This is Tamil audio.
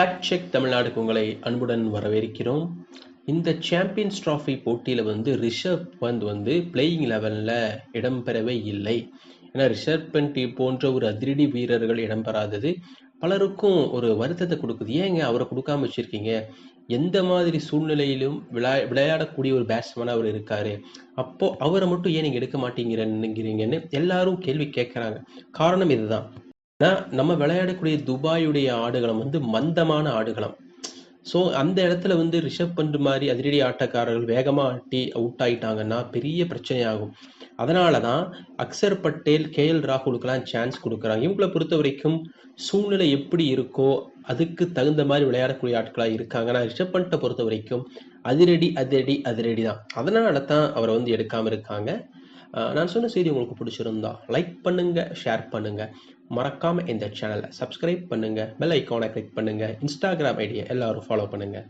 ஃபேக்ட் செக் தமிழ்நாடுக்கு உங்களை அன்புடன் வரவேற்கிறோம். இந்த சாம்பியன்ஸ் ட்ராஃபி போட்டியில் வந்து ரிஷப் பந்த் வந்து பிளேயிங் லெவலில் இடம்பெறவே இல்லை. ஏன்னா ரிஷப் பந்த் போன்ற ஒரு அதிரடி வீரர்கள் இடம்பெறாதது பலருக்கும் ஒரு வருத்தத்தை கொடுக்குது. ஏங்க அவரை கொடுக்காம வச்சுருக்கீங்க? எந்த மாதிரி சூழ்நிலையிலும் விளையா விளையாடக்கூடிய ஒரு பேட்ஸ்மேனாக அவர் இருக்கார். அப்போது அவரை மட்டும் ஏன் நீங்கள் எடுக்க மாட்டேங்கிறீங்கன்னு எல்லாரும் கேள்வி கேட்குறாங்க காரணம் இதுதான். நம்ம விளையாடக்கூடிய துபாயுடைய ஆடுகளம் வந்து மந்தமான ஆடுகளம். ஸோ அந்த இடத்துல வந்து ரிஷப் பண்ட் மாதிரி அதிரடி ஆட்டக்காரர்கள் வேகமாக ஆட்டி அவுட் ஆகிட்டாங்கன்னா பெரிய பிரச்சனையாகும். அதனால தான் அக்சர் பட்டேல் கே எல் ராகுலுக்கெல்லாம் சான்ஸ் கொடுக்குறாங்க. இவங்களை பொறுத்த வரைக்கும் சூழ்நிலை எப்படி இருக்கோ அதுக்கு தகுந்த மாதிரி விளையாடக்கூடிய ஆட்களாக இருக்காங்க. ஆனால் ரிஷப் பண்ட்டை பொறுத்த வரைக்கும் அதிரடி அதிரடி அதிரடி தான் அதனால தான் அவரை வந்து எடுக்காமல் இருக்காங்க. நான் சொன்ன செய்தி உங்களுக்கு பிடிச்சிருந்தா லைக் பண்ணுங்க ஷேர் பண்ணுங்க. மறக்காம இந்த சேனலை சப்ஸ்கிரைப் பண்ணுங்க பெல் ஐக்கானை கிளிக் பண்ணுங்க இன்ஸ்டாகிராம் ஐடியை எல்லாரும் ஃபாலோ பண்ணுங்க.